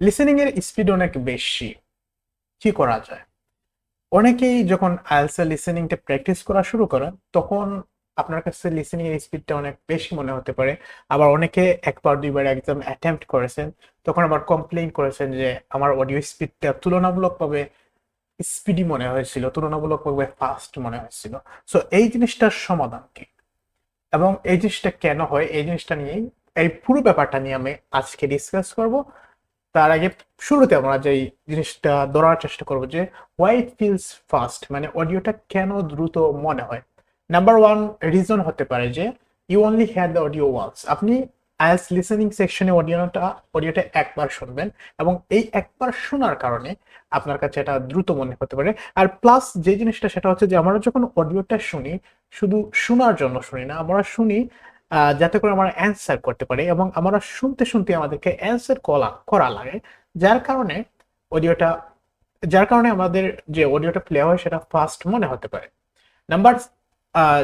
Listening এর speed অনেক বেশি। কি করা যায়? অনেকেই যখন আইএলস লিসেনিংটা প্র্যাকটিস করা শুরু করেন, তখন আপনার কাছে লিসেনিং এর স্পিডটা অনেক বেশি মনে হতে পারে। আবার অনেকে একবার, দুইবার এক্সাম অ্যাটেম্প্ট করেছেন, তখন আবার কমপ্লেইন করেছেন যে, আমার অডিও স্পিডটা তুলনামূলকভাবে স্পিডি মনে হয়েছিল, তুলনামূলকভাবে ফাস্ট মনে হয়েছিল। সো এই জিনিসটার সমাধান কি? এবং এই জিনিসটা কেন হয়? এই জিনিসটা নিয়েই, এই পুরো ব্যাপারটা নিয়ে আমি আজকে ডিসকাস করব। তার আগে শুরুতে আমরা যে জিনিসটা ধরার চেষ্টা করব যে হোয়াই ফিলস ফাস্ট মানে অডিওটা কেন দ্রুত মনে হয়। নাম্বার ওয়ান রিজন হতে পারে যে you only had the audio once আপনি অ্যাজ লিসেনিং সেকশনে অডিওটা অডিওটা একবার শুনবেন এবং এই একবার শোনার কারণে আপনার কাছে এটা দ্রুত মনে হতে পারে। আর প্লাস যে জিনিসটা সেটা হচ্ছে যে আমরা যখন অডিওটা শুনি, শুধু শোনার জন্য শুনি না, আমরা শুনি যাতে করে আমরা অ্যান্সার করতে পারি এবং আমরা শুনতে শুনতে আমাদেরকে অ্যান্সার করা করা লাগে। যার কারণে অডিওটা, যার কারণে আমাদের যে অডিওটা প্লে হয় সেটা ফাস্ট মনে হতে পারে। নাম্বার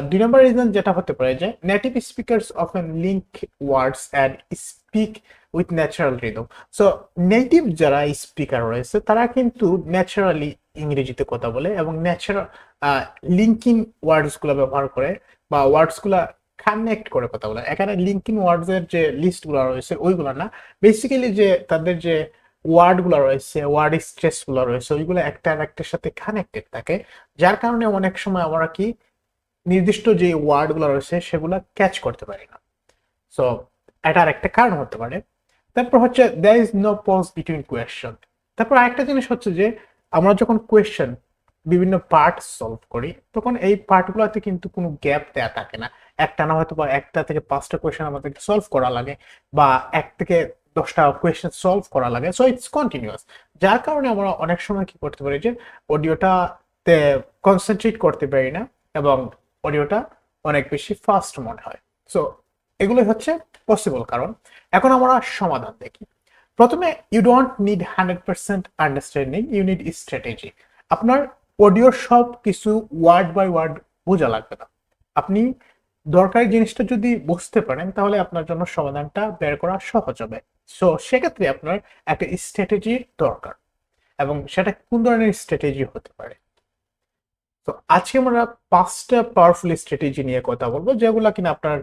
দুই নম্বর রিজন যেটা হতে পারে যে native speakers often link words and speak with natural rhythm so native যারা স্পিকার রয়েছে, তারা কিন্তু ন্যাচারালি ইংরেজিতে কথা বলে এবং ন্যাচারাল লিঙ্কিং ওয়ার্ডসগুলো ব্যবহার করে বা ওয়ার্ডসগুলো কানেক্ট করে কথা বলে। এখানে লিঙ্কিং ওয়ার্ডস এর যে লিস্টগুলো রয়েছে, ওইগুলো না। বেসিক্যালি যে তাদের যে ওয়ার্ডগুলো রয়েছে ওয়ার্ড স্ট্রেসগুলো রয়েছে, ওইগুলো একটা একটার সাথে কানেক্টেড থাকে। যার কারণে অনেক সময় আমরা কি নির্দিষ্ট যে ওয়ার্ডগুলো রয়েছে, সেগুলো ক্যাচ করতে পারি না। সো এটার একটা কারণ হতে পারে। তারপর হচ্ছে there is no pause between question তারপর আরেকটা জিনিস হচ্ছে যে, আমরা যখন কোয়েশ্চেন বিভিন্ন পার্ট সলভ করি, তখন এই পার্টগুলোতে কিন্তু কোনো গ্যাপ দেওয়া থাকে না। একটা না হয়তো বা একটা থেকে পাঁচটা কোয়েশ্চেন আমাদেরকে সলভ করা লাগে, বা এক থেকে দশটা কোয়েশ্চেন সলভ করা লাগে। সো ইটস কন্টিনিউয়াস যার কারণে আমরা অনেক সময় কি করতে পারি যে অডিওটাতে কনসেন্ট্রেট করতে পারি না, এবং অডিওটা অনেক বেশি ফাস্ট মনে হয়। সো এগুলোই হচ্ছে পসিবল কারণ। এখন আমরা সমাধান দেখি। প্রথমে you don't need hundred percent understanding you need strategy আপনার অডিওর সব কিছু ওয়ার্ড বাই ওয়ার্ড বোঝা লাগবে না। আপনি দরকারি জিনিসটা যদি বুঝতে পারেন, তাহলে আপনার জন্য সমাধানটা বের করা সহজ হবে। সো সেক্ষেত্রে আপনার একটা স্ট্র্যাটেজি দরকার এবং সেটা কোন ধরনের স্ট্র্যাটেজি হতে পারে? তো আজকে আমরা পাঁচটা পাওয়ারফুল স্ট্র্যাটেজি নিয়ে কথা বলব, যেগুলো কিনা আপনার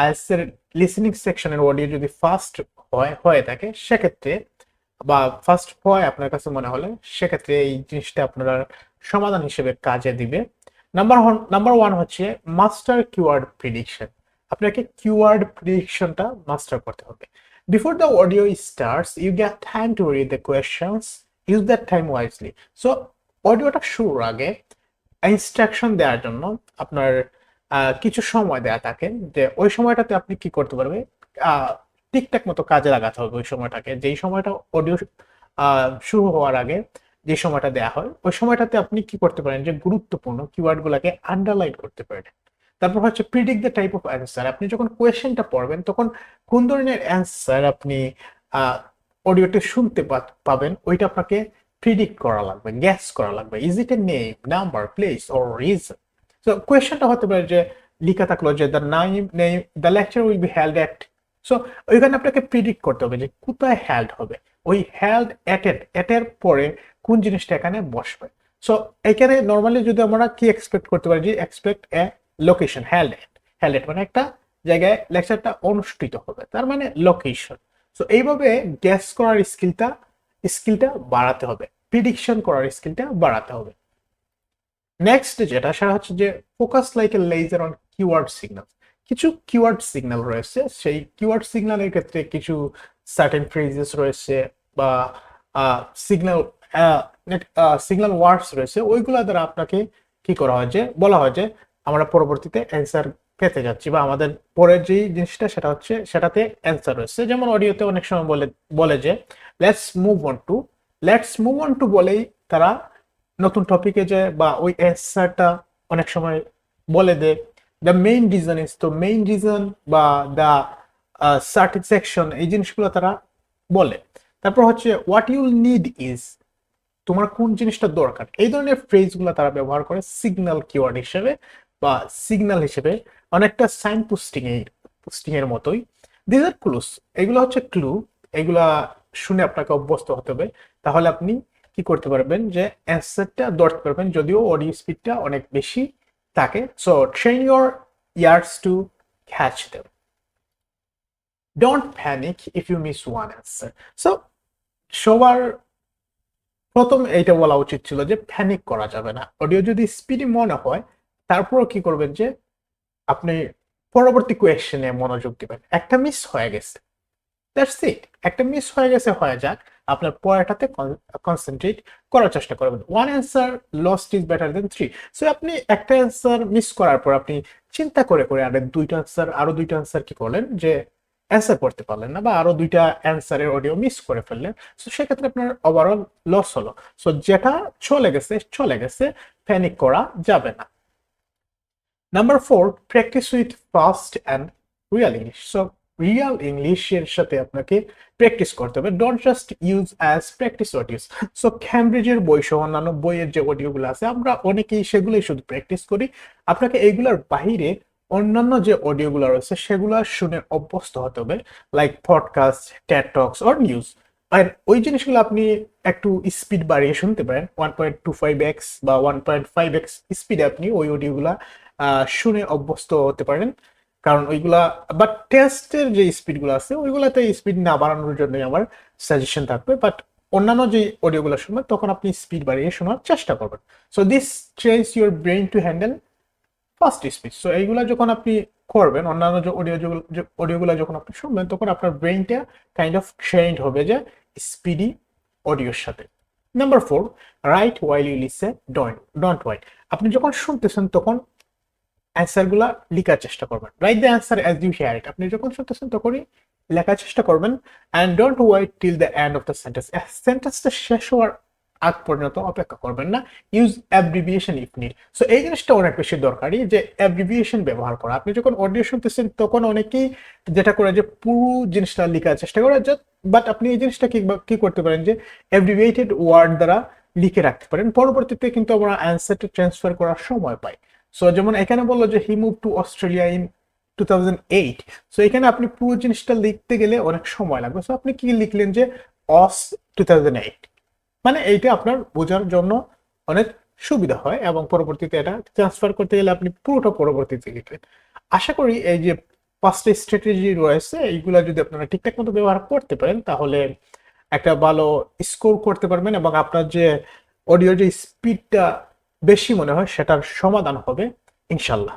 আইএলস এর লিসেনিং সেকশনের অডিও যদি ফাস্ট হয়, হয়ে থাকে, সেক্ষেত্রে বা ফার্স্ট হয় আপনার কাছে মনে হলে, সেক্ষেত্রে এই জিনিসটা আপনারা সমাধান হিসেবে কাজে দিবে। নাম্বার নাম্বার ওয়ান হচ্ছে মাস্টার কিওয়ার্ড প্রিডিকশন আপনাকে কিওয়ার্ড প্রিডিকশনটা মাস্টার করতে হবে। Before the audio starts you get time to read the questions use that time wisely so অডিওটা শুরুর আগে ইনস্ট্রাকশন দেওয়ার জন্য আপনার কিছু সময় দেয়া থাকে যে ওই সময়টাতে আপনি কি করতে পারবে ঠিকঠাক মতো কাজে লাগাতে হবে ওই সময়টাকে। যেই সময়টা অডিও শুরু হওয়ার আগে যে সময়টা দেয়া হয়, ওই সময়টাতে আপনি কি করতে পারেন যে গুরুত্বপূর্ণ কিওয়ার্ড গুলাকে আন্ডারলাইন করতে পারেন। তারপর হচ্ছে predict the type of answer আপনি যখন কোয়েশ্চেনটা পড়বেন, তখন কোন ধরনের অ্যান্সার আপনি অডিওতে শুনতে পাবেন, ওইটা আপনাকে প্রিডিক্ট করা লাগবে গ্যাস করা লাগবে। Is it a name number place or reason তো কোয়েশ্চেনটা হতে পারে যে, লিখা থাকল যে the name name the lecture will be held at so ওইখানে আপনাকে প্রিডিক্ট করতে হবে যে কোথায় হেল্ড হবে। ওই হেল্ড অ্যাটেড অ্যাটের পরে কোন জিনিসটা এখানে বসবে। সো এখানে নর্মালি যদি আমরা কি এক্সপেক্ট করতে পারি? যে expect a location held at held at মানে একটা জায়গায় লেকচারটা অনুষ্ঠিত হবে, তার মানে লোকেশন সো এইভাবে গ্যাস করার স্কিলটা স্কিলটা বাড়াতে হবে। প্রিডিকশন করার স্কিলটা বাড়াতে হবে। নেক্সট যেটা, সেটা হচ্ছে যে focus like a laser on keyword signal কিছু কিওয়ার্ড সিগন্যাল রয়েছে, সেই কিওয়ার্ড সিগন্যালের ক্ষেত্রে কিছু সার্টেন ফ্রেজেস রয়েছে বা সিগন্যাল সিগন্যাল ওয়ার্ডস রয়েছে, ওইগুলো দ্বারা আপনাকে কি করা হয় যে, বলা হয় যে, আমরা পরবর্তীতে অ্যান্সার পেতে যাচ্ছি বা আমাদের পরের যেই জিনিসটা সেটা হচ্ছে সেটাতে অ্যান্সার রয়েছে। যেমন অডিওতে অনেক সময় বলে বলে যে let's move on to let's move on to বলেই তারা নতুন টপিকে যায় বা ওই অ্যান্সারটা অনেক সময় বলে দেয়। দ্য মেইন রিজন ইজ তো মেইন রিজন বা দ্য সার্টিন সেকশন এই জিনিসগুলো তারা বলে। তারপর হচ্ছে হোয়াট ইউল নিড ইজ তোমার কোন জিনিসটা দরকার। এই ধরনের ফ্রেজগুলো তারা ব্যবহার করে সিগন্যাল কিওয়ার্ড হিসেবে বা সিগন্যাল হিসেবে। অনেকটা সাইন পোস্টিং এর পোস্টিং এর মতোই। দিস আর ক্লুস এগুলো হচ্ছে ক্লু এগুলা শুনে আপনাকে অভ্যস্ত হতে হবে। তাহলে আপনি কি করতে পারবেন যে অ্যান্সারটা ধরতে পারবেন। যদিও অডিও স্পিডটা অনেক বেশি। থাকে so train your ears to catch them don't panic if you miss one answer so সবার প্রথম এইটা বলা উচিত ছিল যে প্যানিক করা যাবে না। অডিও যদি স্পিডি মনে হয়, তারপরও কি করবেন যে, আপনি পরবর্তী কোয়েশ্চেনে মনোযোগ দিবেন। একটা মিস হয়ে গেছে। দ্যাটস ইট একটা মিস হয়ে গেছে, হয়ে যাক। আপনার পড়াটাতে কনসেন্ট্রেট করার চেষ্টা করবেন। One answer lost is better than three so আপনি একটা অ্যান্সার মিস করার পর আপনি চিন্তা করে করে আরে দুইটা অ্যান্সার আরও দুইটা অ্যান্সার কি করলেন? যে অ্যান্সার করতে পারলেন না বা আরও দুইটা অ্যান্সারের অডিও মিস করে ফেললেন। সো সেক্ষেত্রে আপনার ওভারঅল লস হলো। সো যেটা চলে গেছে চলে গেছে প্যানিক করা যাবে না। Number four practice with fast and real English so real ইংলিশের সাথে আপনাকে প্র্যাকটিস করতে হবে। Don't just use as practice audios so ক্যামব্রিজের বই সহ অন্যান্য বইয়ের যে অডিওগুলো আছে, আমরা অনেকেই সেগুলোই শুধু প্র্যাকটিস করি। আপনাকে এইগুলোর বাহিরে অন্যান্য যে অডিওগুলো রয়েছে, সেগুলো শুনে অভ্যস্ত হতে হবে। Like podcast TED talks or news আর ওই জিনিসগুলো আপনি একটু স্পিড বাড়িয়ে শুনতে পারেন। One point two five x বা ওয়ান পয়েন্ট ফাইভ এক্স স্পিডে আপনি ওই অডিওগুলা শুনে অভ্যস্ত হতে পারেন। কারণ ওইগুলা বাট টেস্টের যে স্পিডগুলো আছে, ওইগুলাতে স্পিড না বাড়ানোর জন্যই আমার সাজেশন থাকবে বাট অন্যান্য যে অডিওগুলো শুনবেন, তখন আপনি স্পিড বাড়িয়ে শোনার চেষ্টা করবেন। So this trains your brain to handle fast speed so এইগুলো যখন আপনি করবেন, অন্যান্য যে অডিও অডিওগুলো যখন আপনি শুনবেন, তখন আপনার ব্রেইনটা কাইন্ড অফ ট্রেন্ড হবে যে স্পিডি অডিওর সাথে। Number four write while you listen don't don't wait আপনি যখন শুনতেছেন, তখন অ্যান্সারগুলা লেখার চেষ্টা করবেন। Write the answer as you hear it আপনি যখন শুনতেছেন তখনই লেখার চেষ্টা করবেন। And don't wait till the end of the sentence সেন্টেন্সটা শেষ হওয়ার আগ পর্যন্ত অপেক্ষা করবেন না। Use abbreviation if need so এই জিনিসটা অনেক বেশি দরকারি যে অ্যাব্রিভিয়েশন ব্যবহার করা। আপনি যখন অডিও শুনতেছেন তখন অনেকেই যেটা করে যে পুরো জিনিসটা লেখার চেষ্টা করে বাট আপনি এই জিনিসটা কি কি করতে পারেন যে অ্যাব্রিভিয়েটেড ওয়ার্ড দ্বারা লিখে রাখতে পারেন। পরবর্তীতে কিন্তু আমরা অ্যান্সারটা ট্রান্সফার করার সময় পাই। সো যেমন এখানে বলল যে he move to Australia in two thousand eight so এখানে আপনি পুরো জিনিসটা লিখতে গেলে অনেক সময় লাগবে। সো আপনি কি লিখলেন যে অস টু থাউজেন্ড এইট মানে এইটা আপনার বোঝার জন্য অনেক সুবিধা হয় এবং পরবর্তীতে এটা ট্রান্সফার করতে গেলে আপনি পুরোটা পরবর্তীতে লিখবেন আশা করি এই যে পাঁচটা স্ট্র্যাটেজি রয়েছে, এইগুলা যদি আপনারা ঠিকঠাক মতো ব্যবহার করতে পারেন, তাহলে একটা ভালো স্কোর করতে পারবেন এবং আপনার যে অডিও যে স্পিডটা বেশি মনে হয় সেটার সমাধান হবে ইনশাল্লাহ